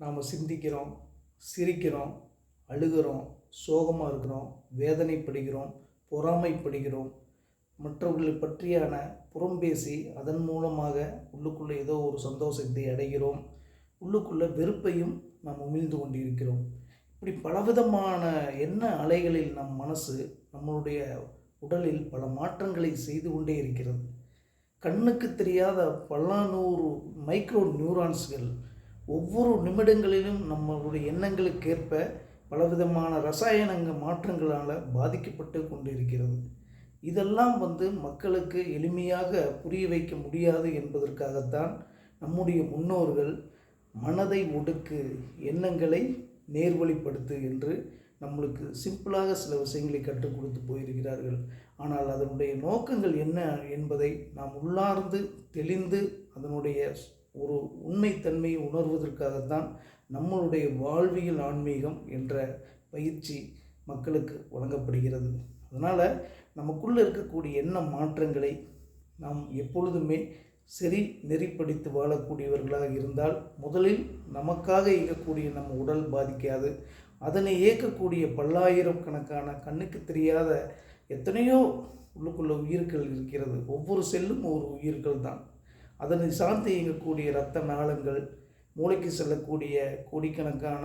நாம் சிந்திக்கிறோம் சிரிக்கிறோம் அழுகிறோம் சோகமாக இருக்கிறோம் வேதனைப்படுகிறோம் பொறாமைப்படுகிறோம். மற்றவர்களை பற்றியான புறம்பேசி அதன் மூலமாக உள்ளுக்குள்ளே ஏதோ ஒரு சந்தோஷத்தை அடைகிறோம். உள்ளுக்குள்ளே வெறுப்பையும் நாம் உமிழ்ந்து கொண்டிருக்கிறோம். இப்படி பலவிதமான எண்ண அலைகளில் நம் மனசு நம்மளுடைய உடலில் பல மாற்றங்களை செய்து கொண்டே இருக்கிறது. கண்ணுக்கு தெரியாத பல நூறு மைக்ரோ நியூரான்ஸ்கள் ஒவ்வொரு நிமிடங்களிலும் நம்மளுடைய எண்ணங்களுக்கேற்ப பலவிதமான ரசாயனங்க மாற்றங்களால் பாதிக்கப்பட்டு கொண்டிருக்கிறது. இதெல்லாம் வந்து மக்களுக்கு எளிமையாக புரிய வைக்க முடியாது என்பதற்காகத்தான் நம்முடைய முன்னோர்கள் மனதை ஒடுக்கு எண்ணங்களை நேர்வழிப்படுத்து என்று நம்மளுக்கு சிம்பிளாக சில விஷயங்களை கற்றுக் கொடுத்து போயிருக்கிறார்கள். ஆனால் அதனுடைய நோக்கங்கள் என்ன என்பதை நாம் உள்ளார்ந்து தெளிந்து அதனுடைய ஒரு உண்மைத்தன்மையை உணர்வதற்காகத்தான் நம்மளுடைய வாழ்வியல் ஆன்மீகம் என்ற பயிற்சி மக்களுக்கு வழங்கப்படுகிறது. அதனால் நமக்குள்ளே இருக்கக்கூடிய எண்ண மாற்றங்களை நாம் எப்பொழுதுமே சரி நெறிப்படுத்தி வாழக்கூடியவர்களாக இருந்தால் முதலில் நமக்காக இயக்கக்கூடிய நம்ம உடல் பாதிக்காது. அதனை இயக்கக்கூடிய பல்லாயிரம் கணக்கான கண்ணுக்கு தெரியாத எத்தனையோ உள்ளுக்குள்ள உயிர்கள் இருக்கிறது. ஒவ்வொரு செல்லும் ஒரு உயிர்கள் தான் அதனை சார்ந்து இயங்கக்கூடிய இரத்த நாளங்கள் மூளைக்கு செல்லக்கூடிய கோடிக்கணக்கான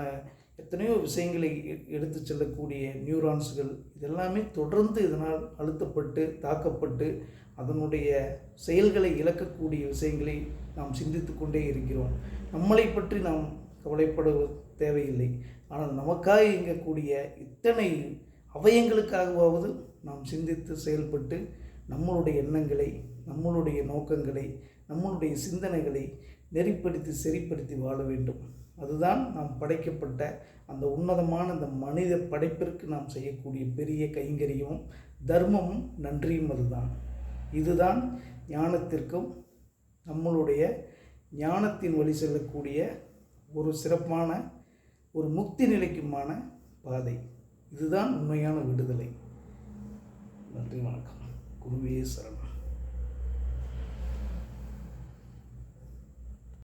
எத்தனையோ விஷயங்களை எ- எடுத்து செல்லக்கூடிய நியூரான்ஸ்கள் இதெல்லாமே தொடர்ந்து இதனால் அழுத்தப்பட்டு தாக்கப்பட்டு அதனுடைய செயல்களை இழக்கக்கூடிய விஷயங்களை நாம் சிந்தித்து கொண்டே இருக்கிறோம். நம்மளை பற்றி நாம் கவலைப்பட தேவையில்லை. ஆனால் நமக்காக இயங்கக்கூடிய இத்தனை அவயங்களுக்காகவாவது நாம் சிந்தித்து செயல்பட்டு நம்மளுடைய எண்ணங்களை நம்மளுடைய நோக்கங்களை நம்மளுடைய சிந்தனைகளை நெறிப்படுத்தி சரிப்படுத்தி வாழ வேண்டும். அதுதான் நாம் படைக்கப்பட்ட அந்த உன்னதமான அந்த மனித படைப்பிற்கு நாம் செய்யக்கூடிய பெரிய கைங்கரியமும் தர்மமும் நன்றியும் அதுதான். இதுதான் ஞானத்திற்கும் நம்மளுடைய ஞானத்தின் வழி செல்லக்கூடிய ஒரு சிறப்பான ஒரு முக்தி நிலைக்குமான பாதை. இதுதான் உண்மையான விடுதலை. நன்றி வணக்கம். குருவே சரணம்.